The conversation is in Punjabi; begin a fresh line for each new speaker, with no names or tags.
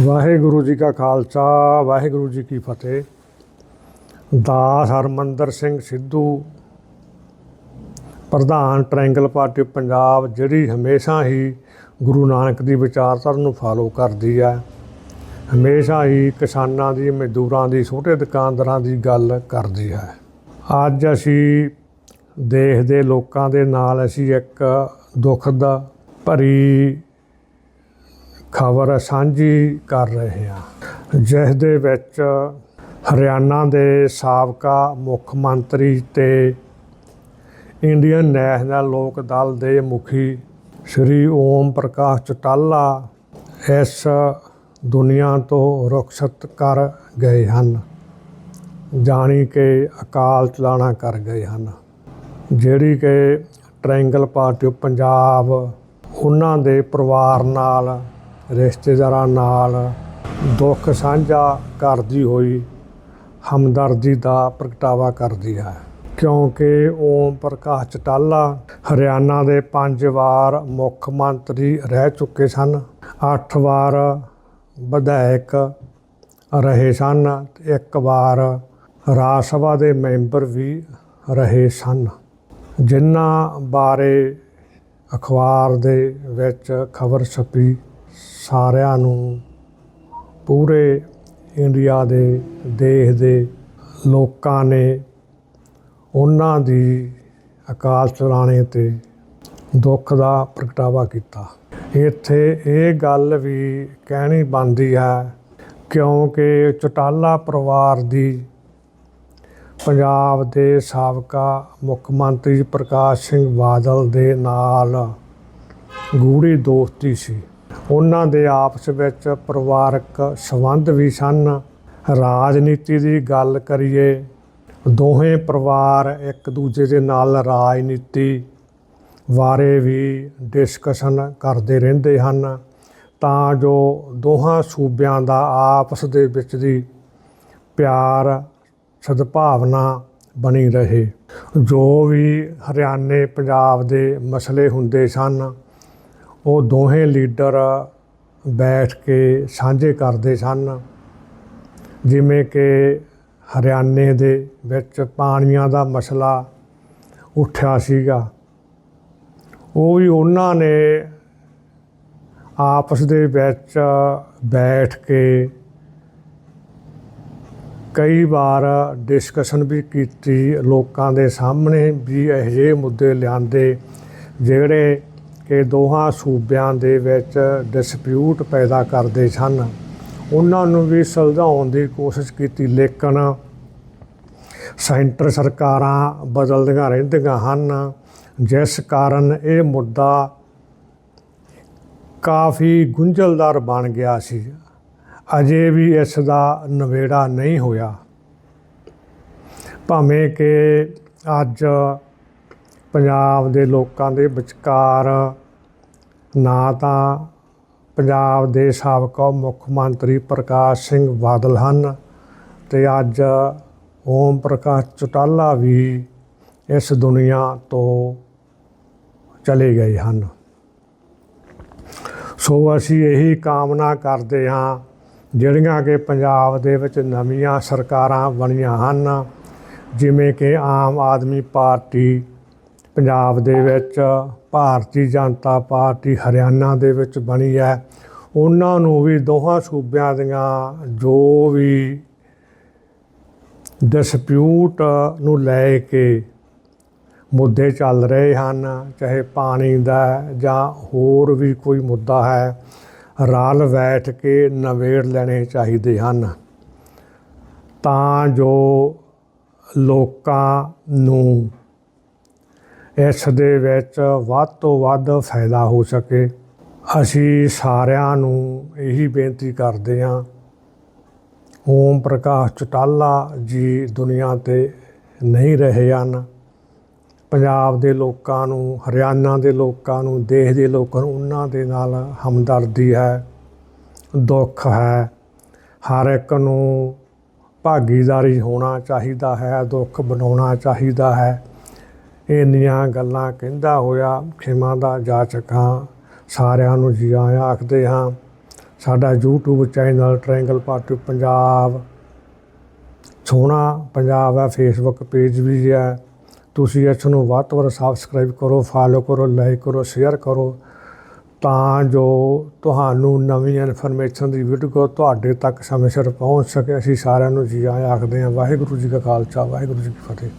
ਵਾਹਿਗੁਰੂ ਜੀ ਕਾ ਖਾਲਸਾ, ਵਾਹਿਗੁਰੂ ਜੀ ਕੀ ਫਤਿਹ। ਦਾਸ ਹਰਮੰਦਰ ਸਿੰਘ ਸਿੱਧੂ, ਪ੍ਰਧਾਨ ਟ੍ਰਾਇੰਗਲ ਪਾਰਟੀ ਪੰਜਾਬ, ਜਿਹੜੀ ਹਮੇਸ਼ਾ ਹੀ ਗੁਰੂ ਨਾਨਕ ਦੀ ਵਿਚਾਰਧਾਰਾ ਨੂੰ ਫਾਲੋ ਕਰਦੀ ਹੈ। ਹਮੇਸ਼ਾ ਹੀ ਕਿਸਾਨਾਂ ਦੀ, ਮਜ਼ਦੂਰਾਂ ਦੀ, ਛੋਟੇ ਦੁਕਾਨਦਾਰਾਂ ਦੀ ਗੱਲ ਕਰਦੀ ਹੈ। ਅੱਜ ਅਸੀਂ ਦੇਸ਼ ਦੇ ਲੋਕਾਂ ਦੇ ਨਾਲ ਅਸੀਂ ਇੱਕ ਦੁੱਖ ਦਾ, ਭਰੀ ਖਬਰ ਸਾਂਝੀ ਕਰ ਰਹੇ ਹਾਂ। ਜਿਸ ਦੇ ਵਿੱਚ ਹਰਿਆਣਾ ਦੇ ਸਾਬਕਾ ਮੁੱਖ ਮੰਤਰੀ ਤੇ ਇੰਡੀਅਨ ਨੈਸ਼ਨਲ ਲੋਕ ਦਲ ਦੇ ਮੁਖੀ ਸ਼੍ਰੀ ਓਮ ਪ੍ਰਕਾਸ਼ ਚਟਾਲਾ ਇਸ ਦੁਨੀਆ ਤੋਂ ਰੁਖਸਤ ਕਰ ਗਏ ਹਨ, ਜਾਣੀ ਕਿ ਅਕਾਲ ਚਲਾਣਾ ਕਰ ਗਏ ਹਨ। ਜਿਹੜੀ ਕਿ ਟ੍ਰਾਇੰਗਲ ਪਾਰਟੀ, ਪੰਜਾਬ, ਉਹਨਾਂ ਦੇ ਪਰਿਵਾਰ ਨਾਲ ਰਿਸ਼ਤੇਦਾਰਾਂ ਨਾਲ ਦੁੱਖ ਸਾਂਝਾ ਕਰਦੀ ਹੋਈ ਹਮਦਰਦੀ ਦਾ ਪ੍ਰਗਟਾਵਾ ਕਰਦੀ ਹੈ। ਕਿਉਂਕਿ ਓਮ ਪ੍ਰਕਾਸ਼ ਚਟਾਲਾ ਹਰਿਆਣਾ ਦੇ ਪੰਜ ਵਾਰ ਮੁੱਖ ਮੰਤਰੀ ਰਹਿ ਚੁੱਕੇ ਸਨ। ਅੱਠ ਵਾਰ ਵਿਧਾਇਕ ਰਹੇ ਸਨ ਤੇ ਇੱਕ ਵਾਰ ਰਾਜ ਸਭਾ ਦੇ ਮੈਂਬਰ ਵੀ ਰਹੇ ਸਨ। ਜਿਨ੍ਹਾਂ ਬਾਰੇ ਅਖਬਾਰ ਦੇ ਵਿੱਚ ਖਬਰ ਛਪੀ। ਸਾਰਿਆਂ ਨੂੰ ਪੂਰੇ ਇੰਡੀਆ ਦੇ, ਦੇਸ਼ ਦੇ ਲੋਕਾਂ ਨੇ ਉਹਨਾਂ ਦੀ ਅਕਾਲ ਚਲਾਣੇ ਤੇ ਦੁੱਖ ਦਾ ਪ੍ਰਗਟਾਵਾ ਕੀਤਾ। ਇੱਥੇ ਇਹ ਗੱਲ ਵੀ ਕਹਿਣੀ ਬਣਦੀ ਹੈ, ਕਿਉਂਕਿ ਚਟਾਲਾ ਪਰਿਵਾਰ ਦੀ ਪੰਜਾਬ ਦੇ ਸਾਬਕਾ ਮੁੱਖ ਮੰਤਰੀ ਪ੍ਰਕਾਸ਼ ਸਿੰਘ ਬਾਦਲ ਦੇ ਨਾਲ ਗੂੜੀ ਦੋਸਤੀ ਸੀ। ਉਹਨਾਂ ਦੇ ਆਪਸ ਵਿੱਚ ਪਰਿਵਾਰਕ ਸੰਬੰਧ ਵੀ ਸਨ। ਰਾਜਨੀਤੀ ਦੀ ਗੱਲ ਕਰੀਏ, ਦੋਹੇ ਪਰਿਵਾਰ ਇੱਕ ਦੂਜੇ ਦੇ ਨਾਲ ਰਾਜਨੀਤੀ ਬਾਰੇ ਵੀ ਡਿਸਕਸ਼ਨ ਕਰਦੇ ਰਹਿੰਦੇ ਹਨ। ਤਾਂ ਜੋ ਦੋਹਾਂ ਸੂਬਿਆਂ ਦਾ ਆਪਸ ਦੇ ਵਿੱਚ ਦੀ ਪਿਆਰ, ਸਦਭਾਵਨਾ ਬਣੀ ਰਹੇ। ਜੋ ਵੀ ਹਰਿਆਣੇ ਪੰਜਾਬ ਦੇ ਮਸਲੇ ਹੁੰਦੇ ਸਨ ਉਹ ਦੋਹੇ ਲੀਡਰ ਬੈਠ ਕੇ ਸਾਂਝੇ ਕਰਦੇ ਸਨ। ਜਿਵੇਂ ਕਿ ਹਰਿਆਣੇ ਦੇ ਵਿੱਚ ਪਾਣੀਆਂ ਦਾ ਮਸਲਾ ਉੱਠਿਆ ਸੀਗਾ। ਉਹ ਵੀ ਉਹਨਾਂ ਨੇ ਆਪਸ ਦੇ ਵਿੱਚ ਬੈਠ ਕੇ ਕਈ ਵਾਰ ਡਿਸਕਸ਼ਨ ਵੀ ਕੀਤੀ। ਲੋਕਾਂ ਦੇ ਸਾਹਮਣੇ ਵੀ ਇਹੋ ਜਿਹੇ ਮੁੱਦੇ ਲਿਆਂਦੇ ਜਿਹੜੇ ਕਿ ਦੋਹਾਂ ਸੂਬਿਆਂ ਦੇ ਵਿੱਚ ਡਿਸਪਿਊਟ ਪੈਦਾ ਕਰਦੇ ਸਨ। ਉਹਨਾਂ ਨੂੰ ਵੀ ਸੁਲਝਾਉਣ ਦੀ ਕੋਸ਼ਿਸ਼ ਕੀਤੀ, ਲੇਕਿਨ ਸੈਂਟਰ ਸਰਕਾਰਾਂ ਬਦਲਦੀਆਂ ਰਹਿੰਦੀਆਂ ਹਨ। ਜਿਸ ਕਾਰਨ ਇਹ ਮੁੱਦਾ ਕਾਫੀ ਗੁੰਝਲਦਾਰ ਬਣ ਗਿਆ ਸੀ। ਅਜੇ ਵੀ ਇਸ ਦਾ ਨਵੇੜਾ ਨਹੀਂ ਹੋਇਆ। ਭਾਵੇਂ ਕਿ ਅੱਜ ਪੰਜਾਬ ਦੇ ਲੋਕਾਂ ਦੇ ਵਿਚਕਾਰ ਨਾ ਤਾਂ ਪੰਜਾਬ ਦੇ ਸਾਬਕਾ ਮੁੱਖ ਮੰਤਰੀ ਪ੍ਰਕਾਸ਼ ਸਿੰਘ ਬਾਦਲ ਹਨ ਤੇ ਅੱਜ ਓਮ ਪ੍ਰਕਾਸ਼ ਚੌਟਾਲਾ ਵੀ ਇਸ ਦੁਨੀਆ ਤੋਂ ਚਲੇ ਗਏ ਹਨ। ਸੋ ਅਸੀਂ ਇਹੀ ਕਾਮਨਾ ਕਰਦੇ ਹਾਂ, ਜਿਹੜੀਆਂ ਕਿ ਪੰਜਾਬ ਦੇ ਵਿੱਚ ਨਵੀਆਂ ਸਰਕਾਰਾਂ ਬਣੀਆਂ ਹਨ, ਜਿਵੇਂ ਕਿ ਆਮ ਆਦਮੀ ਪਾਰਟੀ ਪੰਜਾਬ ਦੇ ਵਿੱਚ ਭਾਰਤੀ ਜਨਤਾ ਪਾਰਟੀ ਹਰਿਆਣਾ ਦੇ ਵਿੱਚ ਬਣੀ ਹੈ। ਉਹਨਾਂ ਨੂੰ ਵੀ ਦੋਹਾਂ ਸੂਬਿਆਂ ਦੀਆਂ ਜੋ ਵੀ ਡਿਸਪਿਊਟ ਨੂੰ ਲੈ ਕੇ ਮੁੱਦੇ ਚੱਲ ਰਹੇ ਹਨ, ਚਾਹੇ ਪਾਣੀ ਦਾ ਜਾਂ ਹੋਰ ਵੀ ਕੋਈ ਮੁੱਦਾ ਹੈ, ਰਲ ਬੈਠ ਕੇ ਨਵੇੜ ਲੈਣੇ ਚਾਹੀਦੇ ਹਨ। ਤਾਂ ਜੋ ਲੋਕਾਂ ਨੂੰ ਇਸ ਦੇ ਵਿੱਚ ਵੱਧ ਤੋਂ ਵੱਧ ਫਾਇਦਾ ਹੋ ਸਕੇ। ਅਸੀਂ ਸਾਰਿਆਂ ਨੂੰ ਇਹੀ ਬੇਨਤੀ ਕਰਦੇ ਹਾਂ। ਓਮ ਪ੍ਰਕਾਸ਼ ਚਟਾਲਾ ਜੀ ਦੁਨੀਆ ਤੇ ਨਹੀਂ ਰਹੇ ਹਨ। ਪੰਜਾਬ ਦੇ ਲੋਕਾਂ ਨੂੰ, ਹਰਿਆਣਾ ਦੇ ਲੋਕਾਂ ਨੂੰ, ਦੇਸ਼ ਦੇ ਲੋਕਾਂ ਨੂੰ ਉਹਨਾਂ ਦੇ ਨਾਲ ਹਮਦਰਦੀ ਹੈ, ਦੁੱਖ ਹੈ। ਹਰ ਇੱਕ ਨੂੰ ਭਾਗੀਦਾਰੀ ਹੋਣਾ ਚਾਹੀਦਾ ਹੈ, ਦੁੱਖ ਬਣਾਉਣਾ ਚਾਹੀਦਾ ਹੈ। ਇੰਨੀਆਂ ਗੱਲਾਂ ਕਹਿੰਦਾ ਹੋਇਆ, ਖਿਮਾ ਦਾ ਜਾਚਕਾਂ ਸਾਰਿਆਂ ਨੂੰ ਜੀ ਆਇਆਂ ਆਖਦੇ ਹਾਂ, ਸਾਡਾ YouTube channel triangle party Punjab. ਸੋਹਣਾ ਪੰਜਾਬ ਹੈ ਫੇਸਬੁੱਕ ਪੇਜ ਵੀ ਹੈ। ਤੁਸੀਂ ਇਸ ਨੂੰ ਵੱਧ ਤੋਂ ਵੱਧ ਸਬਸਕ੍ਰਾਈਬ ਕਰੋ ਫਾਲੋ ਕਰੋ ਲਾਈਕ ਕਰੋ ਸ਼ੇਅਰ ਕਰੋ। ਤਾਂ ਜੋ ਤੁਹਾਨੂੰ ਨਵੀਂ ਇਨਫੋਰਮੇਸ਼ਨ ਦੀ ਵੀਡੀਓ ਤੁਹਾਡੇ ਤੱਕ ਸਮੇਂ ਸਿਰ ਪਹੁੰਚ ਸਕੇ। ਅਸੀਂ ਸਾਰਿਆਂ ਨੂੰ ਜੀ ਆਇਆਂ ਆਖਦੇ ਹਾਂ, ਵਾਹਿਗੁਰੂ ਜੀ ਕਾ ਖਾਲਸਾ, ਵਾਹਿਗੁਰੂ ਜੀ ਕੀ ਫਤਿਹ।